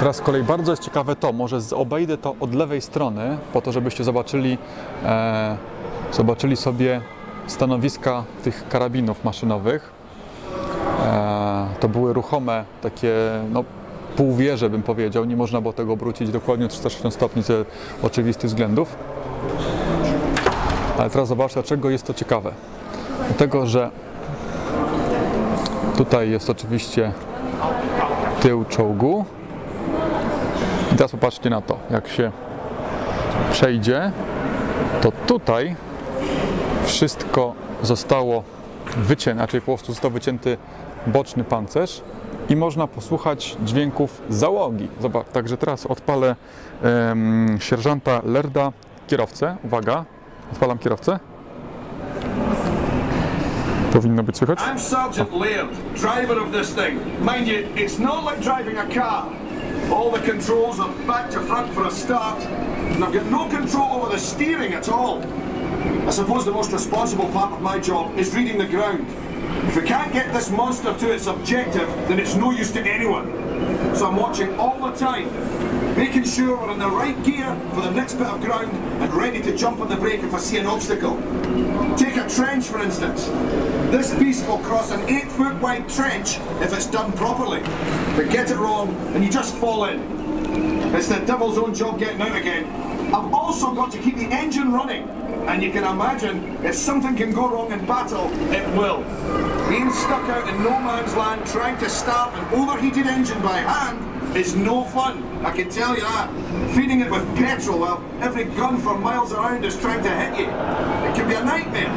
Teraz z kolei bardzo jest ciekawe to, może obejdę to od lewej strony, po to, żebyście zobaczyli, e, zobaczyli sobie stanowiska tych karabinów maszynowych. E, to były ruchome takie no, półwieże, bym powiedział. Nie można było tego obrócić dokładnie o 360 stopni ze oczywistych względów. Ale teraz zobaczcie, dlaczego jest to ciekawe. Dlatego, że tutaj jest oczywiście tył czołgu. Teraz popatrzcie na to, jak się przejdzie, to tutaj wszystko zostało wycięte, znaczy po prostu został wycięty boczny pancerz i można posłuchać dźwięków załogi. Zobacz, także teraz odpalę em, sierżanta Lerda, kierowcę. Uwaga, odpalam kierowcę. Powinno być słychać. I'm Sergeant Laird, driver of this thing. Mind you, it's not like driving a car. All the controls are back to front for a start, and I've got no control over the steering at all. I suppose the most responsible part of my job is reading the ground. If we can't get this monster to its objective, then it's no use to anyone. So I'm watching all the time, making sure we're in the right gear for the next bit of ground and ready to jump on the brake if I see an obstacle. Take a trench, for instance. This beast will cross an eight foot wide trench if it's done properly. But get it wrong and you just fall in. It's the devil's own job getting out again. I've also got to keep the engine running. And you can imagine, if something can go wrong in battle, it will. Being stuck out in no man's land trying to start an overheated engine by hand is no fun, I can tell you that. Feeding it with petrol, well, every gun for miles around is trying to hit you. It can be a nightmare.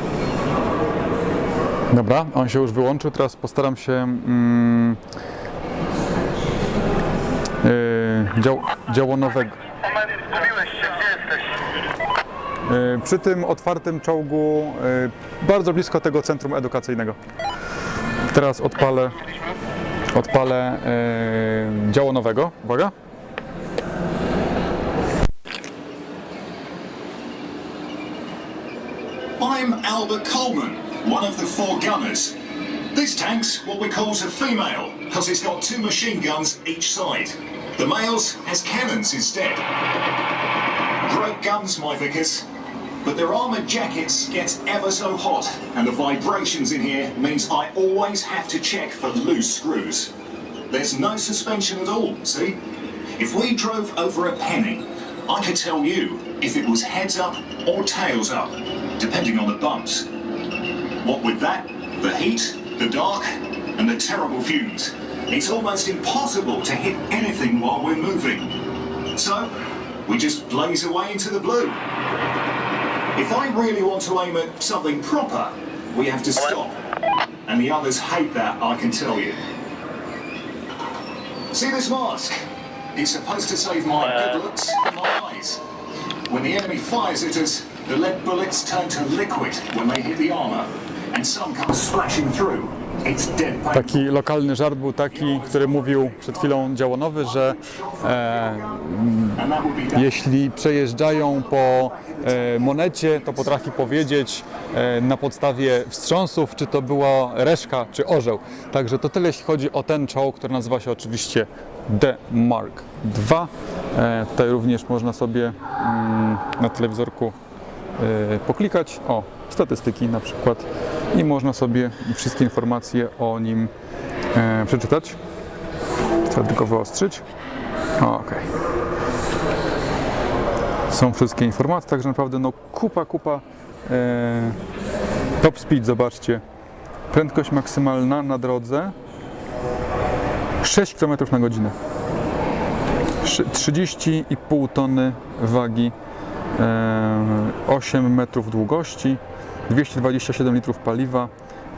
Dobra, on się już wyłączył. Teraz postaram się mm, yy, dział, gdzie jesteś? Yy, przy tym otwartym czołgu, yy, bardzo blisko tego centrum edukacyjnego. Teraz odpalę, odpalę yy, działonowego. Uwaga. I'm Albert Coleman, one of the four gunners. This tank's what we call a female, because it's got two machine guns each side. The male's has cannons instead. Great guns, my Vickers. But their armoured jackets get ever so hot, and the vibrations in here means I always have to check for loose screws. There's no suspension at all, see? If we drove over a penny, I could tell you if it was heads up or tails up, depending on the bumps. What with that, the heat, the dark, and the terrible fumes, it's almost impossible to hit anything while we're moving. So, we just blaze away into the blue. If I really want to aim at something proper, we have to stop. And the others hate that, I can tell you. See this mask? It's supposed to save my uh, good looks and my eyes. When the enemy fires at us, the lead bullets turn to liquid when they hit the armor, and some come splashing through. Taki lokalny żart był taki, który mówił przed chwilą działonowy, że e, that. jeśli przejeżdżają po e, monecie, to potrafi powiedzieć e, na podstawie wstrząsów, czy to była reszka, czy orzeł. Także to tyle, jeśli chodzi o ten czołg, który nazywa się oczywiście The Mark II. E, tutaj również można sobie mm, na telewizorku e, poklikać. O, statystyki na przykład. I można sobie wszystkie informacje o nim e, przeczytać. Trzeba tylko wyostrzyć. O, Okej są wszystkie informacje, także naprawdę no kupa, kupa e, top speed, zobaczcie prędkość maksymalna na drodze 6 km na godzinę Szy- 30,5 tony wagi e, 8 metrów długości 227 litrów paliwa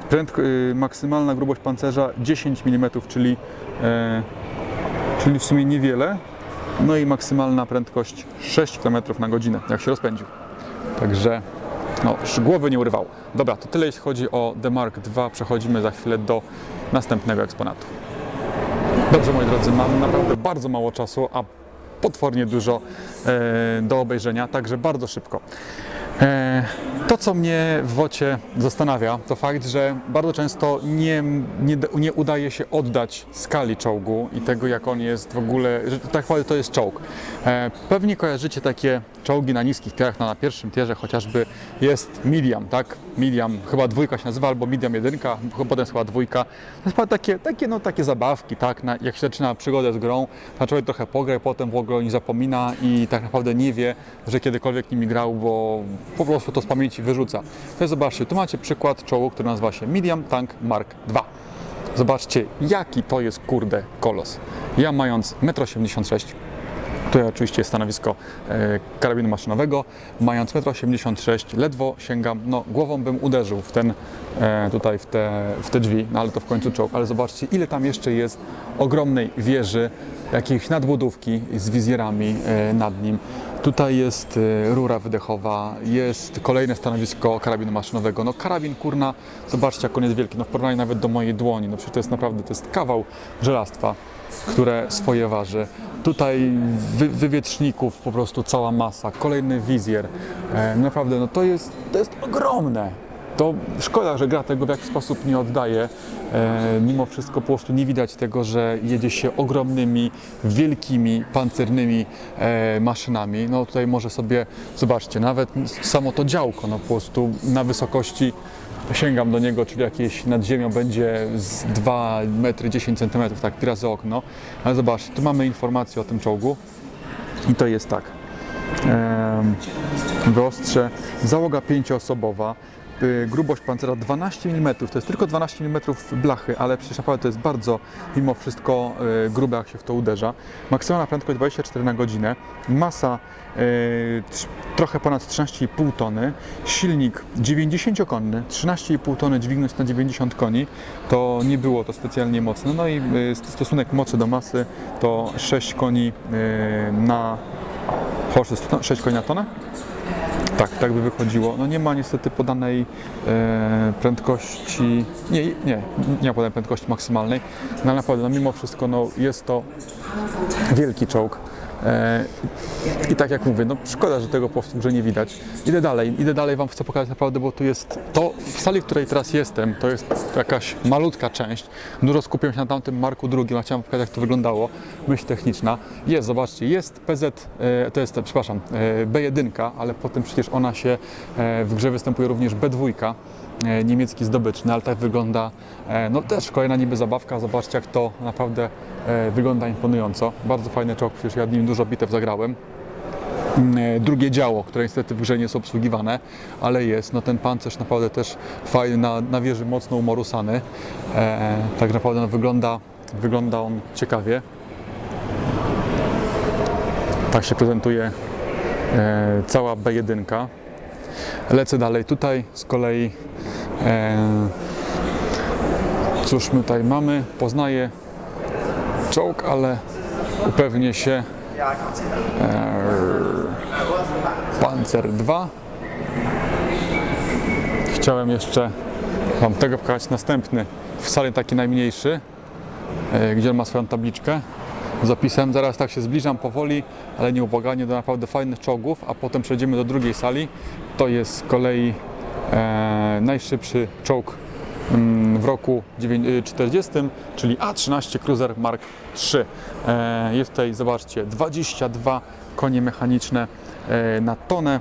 Prędko, y, maksymalna grubość pancerza 10 mm, czyli, e, czyli w sumie niewiele no i maksymalna prędkość 6 km na godzinę, jak się rozpędził. Także no, głowy nie urywało. Dobra, to tyle jeśli chodzi o The Mark. Przechodzimy za chwilę do następnego eksponatu. Dobrze, moi drodzy, mam naprawdę bardzo mało czasu, a potwornie dużo e, do obejrzenia, także bardzo szybko. E, To, co mnie w WOCie zastanawia, to fakt, że bardzo często nie, nie, nie udaje się oddać skali czołgu i tego, jak on jest w ogóle, że tak naprawdę to jest czołg. E, Pewnie kojarzycie takie czołgi na niskich tierach, no na pierwszym tierze chociażby jest medium, tak? Medium, chyba dwójka się nazywa, albo medium jedynka, potem chyba dwójka. To jest takie, takie, no, takie zabawki, tak? Na, jak się zaczyna przygodę z grą, to człowiek trochę pogra, potem w ogóle nich zapomina i tak naprawdę nie wie, że kiedykolwiek nimi grał, bo po prostu to z pamięci wyrzuca. To zobaczcie, tu macie przykład czołgu, który nazywa się Medium Tank Mark II. Zobaczcie, jaki to jest kurde kolos. Ja mając 1,86 m, Tutaj oczywiście jest stanowisko e, karabinu maszynowego. Mając 1,86 m, ledwo sięgam, no głową bym uderzył w ten, e, tutaj w te, w te drzwi, no ale to w końcu czołg. Ale zobaczcie, ile tam jeszcze jest ogromnej wieży, jakiejś nadbudówki z wizjerami e, nad nim. Tutaj jest rura wydechowa, jest kolejne stanowisko karabinu maszynowego. No karabin kurna, zobaczcie jak on jest wielki, no w porównaniu nawet do mojej dłoni, no przecież to jest naprawdę, to jest kawał żelastwa, które swoje waży. Tutaj wy, wywietrzników po prostu cała masa, kolejny wizjer. E, naprawdę, no to jest, to jest ogromne. To szkoda, że gra tego w jakiś sposób nie oddaje. E, mimo wszystko po prostu nie widać tego, że jedzie się ogromnymi, wielkimi, pancernymi e, maszynami. No tutaj może sobie, zobaczcie, nawet samo to działko, no po prostu na wysokości sięgam do niego, czyli jakieś nad ziemią będzie z 2 metry 10 cm, tak, pi razy okno. Ale zobaczcie, tu mamy informację o tym czołgu i to jest tak. Em, wyostrze, załoga pięcioosobowa, grubość pancera 12 mm, to jest tylko 12 mm blachy, ale przecież naprawdę to jest bardzo mimo wszystko y, grube jak się w to uderza. Maksymalna prędkość 24 na godzinę, masa y, trochę ponad 13,5 tony, silnik 90-konny, 13,5 tony dźwignąć na 90 koni, to nie było to specjalnie mocne. No i y, stosunek mocy do masy to 6 koni y, na Horse 6 koni na tonę? Tak, tak by wychodziło. No nie ma niestety podanej e, prędkości, nie, nie, nie ma podanej prędkości maksymalnej, no naprawdę, no mimo wszystko, no jest to wielki czołg. E, I tak jak mówię, no szkoda, że tego po prostu w grze nie widać. Idę dalej, idę dalej Wam chcę pokazać naprawdę, bo tu jest to, w sali, w której teraz jestem, to jest jakaś malutka część. Dużo skupiłem się na tamtym Marku II, a chciałem pokazać jak to wyglądało, myśl techniczna. Jest, zobaczcie, jest PZ, e, to jest, przepraszam, e, B1, ale potem przecież ona się, w grze występuje również B2, e, niemiecki zdobyczny, ale tak wygląda, e, no też kolejna niby zabawka, zobaczcie jak to naprawdę e, wygląda imponująco. Bardzo fajny czołg, przecież ja nim dużo bitew zagrałem. Mm, e, Drugie działo, które niestety w grze nie jest obsługiwane, ale jest. No ten pancerz naprawdę też fajny, na, na wieży mocno umorusany. E, tak naprawdę no, wygląda, wygląda on ciekawie. Tak się prezentuje e, cała B1. Lecę dalej tutaj, z kolei e, cóż my tutaj mamy, poznaję czołg, ale upewnię się e, Panzer 2 chciałem jeszcze Wam tego pokazać następny w sali taki najmniejszy e, gdzie on ma swoją tabliczkę z opisem. Zaraz tak się zbliżam powoli, ale nieubłaganie do naprawdę fajnych czołgów, a potem przejdziemy do drugiej sali. To jest z kolei e, najszybszy czołg mm, w roku 40, czyli A13 Cruiser Mark III. E, jest tutaj, zobaczcie, 22 konie mechaniczne e, na tonę.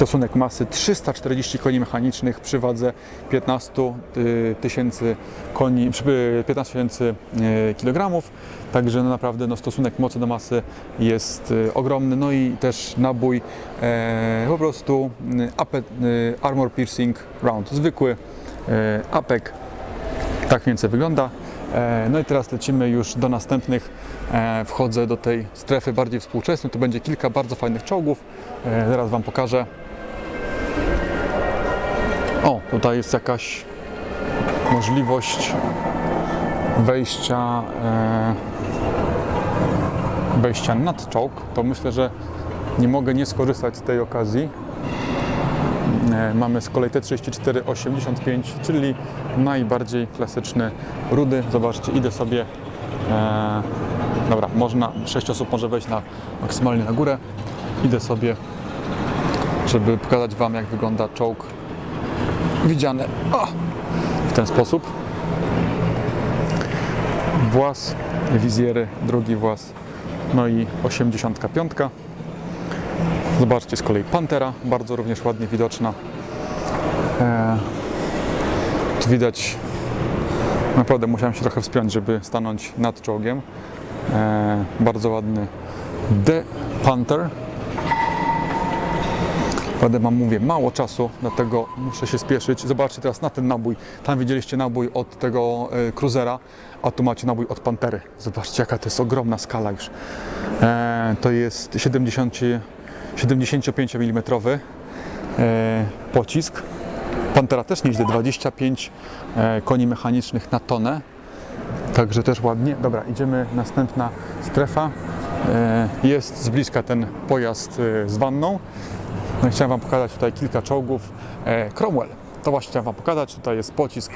Stosunek masy 340 koni mechanicznych przy wadze 15 y, tysięcy koni, przy 15 tysięcy y, kilogramów. Także no naprawdę no, stosunek mocy do masy jest y, ogromny. No i też nabój e, po prostu y, APE, y, Armor Piercing Round, zwykły y, APEK. Tak więcej wygląda. E, No i teraz lecimy już do następnych. E, Wchodzę do tej strefy bardziej współczesnej. Tu będzie kilka bardzo fajnych czołgów. E, Zaraz Wam pokażę. O, tutaj jest jakaś możliwość wejścia, e, wejścia nad czołg. To myślę, że nie mogę nie skorzystać z tej okazji. E, Mamy z kolei T3485, czyli najbardziej klasyczny rudy. Zobaczcie, idę sobie. E, dobra, można, 6 osób może wejść na, maksymalnie na górę. Idę sobie żeby pokazać Wam, jak wygląda czołg widziany o, w ten sposób. Włas, wizjery, drugi włas, no i 85. Zobaczcie z kolei Pantera, bardzo również ładnie widoczna. E, tu widać, naprawdę musiałem się trochę wspiąć, żeby stanąć nad czołgiem. E, bardzo ładny The Panther. Będę Wam mówię, mało czasu, dlatego muszę się spieszyć. Zobaczcie teraz na ten nabój. Tam widzieliście nabój od tego e, Cruisera, a tu macie nabój od Pantery. Zobaczcie, jaka to jest ogromna skala już. E, to jest 70, 75 mm pocisk. Pantera też nieźle, 25 e, koni mechanicznych na tonę. Także też ładnie. Dobra, idziemy. Następna strefa. E, Jest z bliska ten pojazd z wanną. No i chciałem Wam pokazać tutaj kilka czołgów. E, Cromwell. To właśnie chciałem Wam pokazać. Tutaj jest pocisk,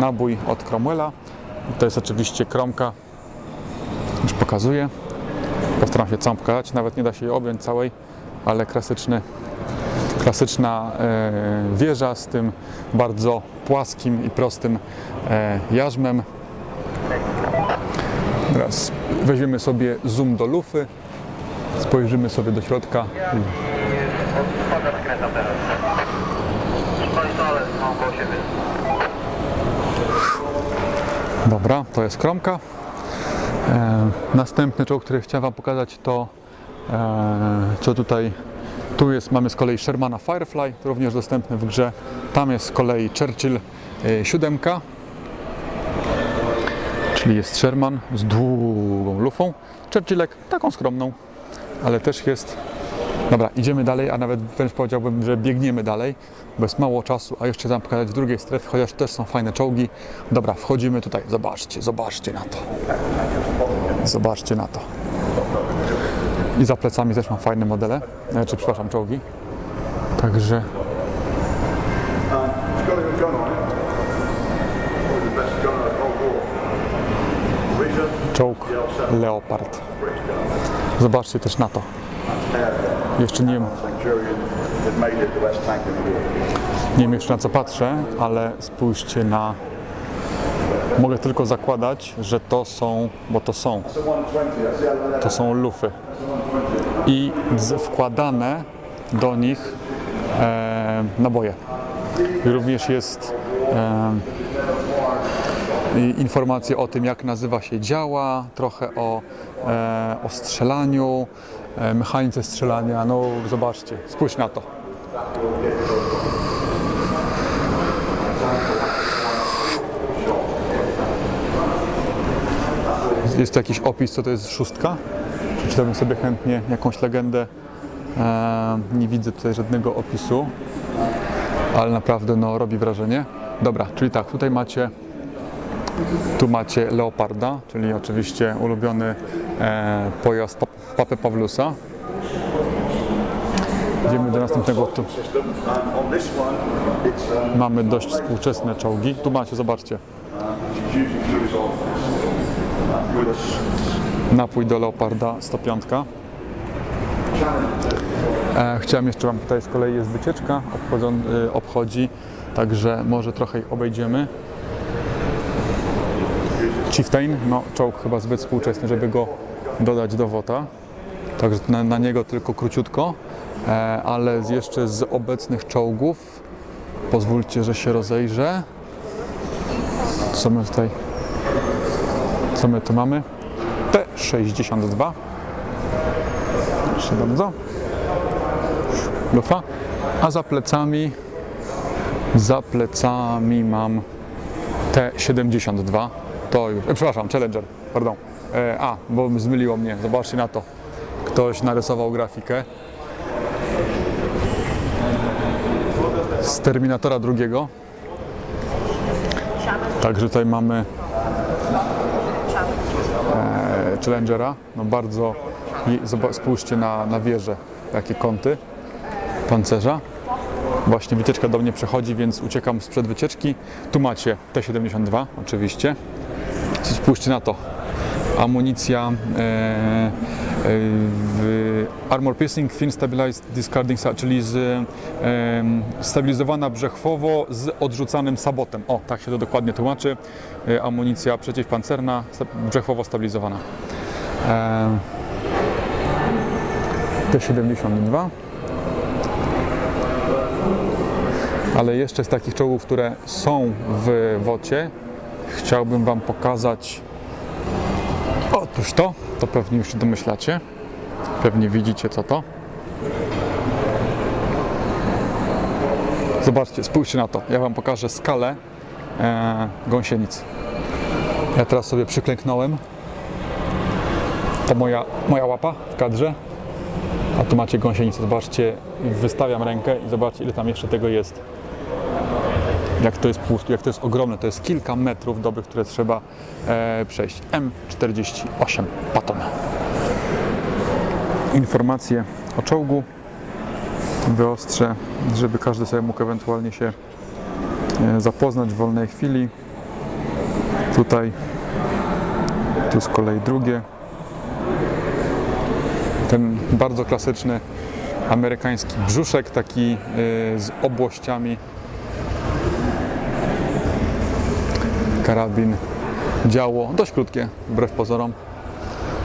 nabój od Cromwella. To jest oczywiście kromka. Już pokazuję. Postaram się całą pokazać. Nawet nie da się jej objąć całej, ale klasyczny klasyczna e, wieża z tym bardzo płaskim i prostym e, jarzmem. Teraz weźmiemy sobie zoom do lufy, spojrzymy sobie do środka. Dobra, to jest kromka. E, następny czołg, który chciałem Wam pokazać, to e, co tutaj. Tu jest, mamy z kolei Shermana Firefly, również dostępny w grze. Tam jest z kolei Churchill e, 7, czyli jest Sherman z długą lufą. Churchillek taką skromną, ale też jest. Dobra, idziemy dalej, a nawet wręcz powiedziałbym, że biegniemy dalej, bo jest mało czasu, a jeszcze tam pokazać w drugiej strefie, chociaż też są fajne czołgi. Dobra, wchodzimy tutaj, zobaczcie, zobaczcie na to. Zobaczcie na to. I za plecami też mam fajne modele, e, czy przepraszam, czołgi. Także czołg Leopard. Zobaczcie też na to. Jeszcze nie nie wiem jeszcze na co patrzę, ale spójrzcie na... Mogę tylko zakładać, że to są, bo to są, It's a 120, that's the other to są lufy. I wkładane do nich e, naboje. Również jest e, informacje o tym, jak nazywa się działa, trochę o, e, o strzelaniu, mechanice strzelania. No zobaczcie, spójrz na to. Jest tu jakiś opis, co to jest szóstka? Przeczytałbym sobie chętnie jakąś legendę. E, nie widzę tutaj żadnego opisu, ale naprawdę no, robi wrażenie. Dobra, czyli tak, tutaj macie tu macie Leoparda, czyli oczywiście ulubiony e, pojazd pap Papy Pawlusa. Idziemy do następnego. Tu mamy dość współczesne czołgi. Tu macie, zobaczcie, napój do Leoparda 105. E, chciałem jeszcze Wam, tutaj z kolei jest wycieczka, obchodzą, y, obchodzi, także może trochę obejdziemy. Chieftain, no czołg chyba zbyt współczesny, żeby go dodać do WOTA, także na, na niego tylko króciutko, e, ale jeszcze z obecnych czołgów, pozwólcie, że się rozejrzę. Co my tutaj, co my tu mamy? T62. Proszę bardzo. Lufa. A za plecami, za plecami mam T72. To już, e, przepraszam, Challenger, pardon. E, a, bo zmyliło mnie, zobaczcie na to. Ktoś narysował grafikę z Terminatora drugiego. Także tutaj mamy e, Challengera. No bardzo, spójrzcie na, na wieżę, jakie kąty pancerza. Właśnie wycieczka do mnie przechodzi, więc uciekam sprzed wycieczki. Tu macie T-72 oczywiście. Spójrzcie na to. Amunicja e, w Armor Piercing Thin Stabilized Discarding, czyli z, em, stabilizowana brzechwowo z odrzucanym sabotem. O, tak się to dokładnie tłumaczy. E, Amunicja przeciwpancerna, brzechwowo stabilizowana. Em, T-72. Ale jeszcze z takich czołgów, które są w WOCie, chciałbym Wam pokazać Otóż to, to pewnie już się domyślacie. Pewnie widzicie co to. Zobaczcie, spójrzcie na to. Ja Wam pokażę skalę e, gąsienic. Ja teraz sobie przyklęknąłem. To moja, moja łapa w kadrze. A tu macie gąsienicę. Zobaczcie, wystawiam rękę i zobaczcie ile tam jeszcze tego jest. Jak to jest pusto, jak to jest ogromne. To jest kilka metrów dobrych, które trzeba e, przejść. M48 Patton. Informacje o czołgu wyostrzę, żeby każdy sobie mógł ewentualnie się e, zapoznać w wolnej chwili. Tutaj, tu z kolei drugie. Ten bardzo klasyczny amerykański brzuszek, taki e, z obłościami karabin, działo, dość krótkie, wbrew pozorom.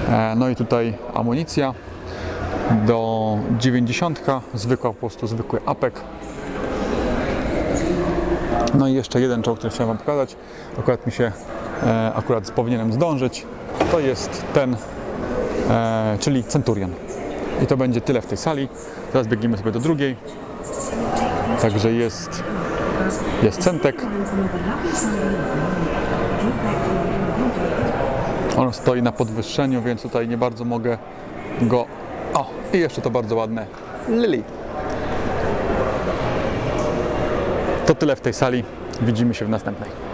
E, No i tutaj amunicja do 90, zwykła po prostu zwykły apek. No i jeszcze jeden czołg, który chciałem Wam pokazać. Akurat mi się, e, akurat powinienem zdążyć. To jest ten, e, czyli Centurion. I to będzie tyle w tej sali. Teraz biegniemy sobie do drugiej. Także jest, jest centek. On stoi na podwyższeniu, więc tutaj nie bardzo mogę go. O, i jeszcze to bardzo ładne. Lily. To tyle w tej sali. Widzimy się w następnej.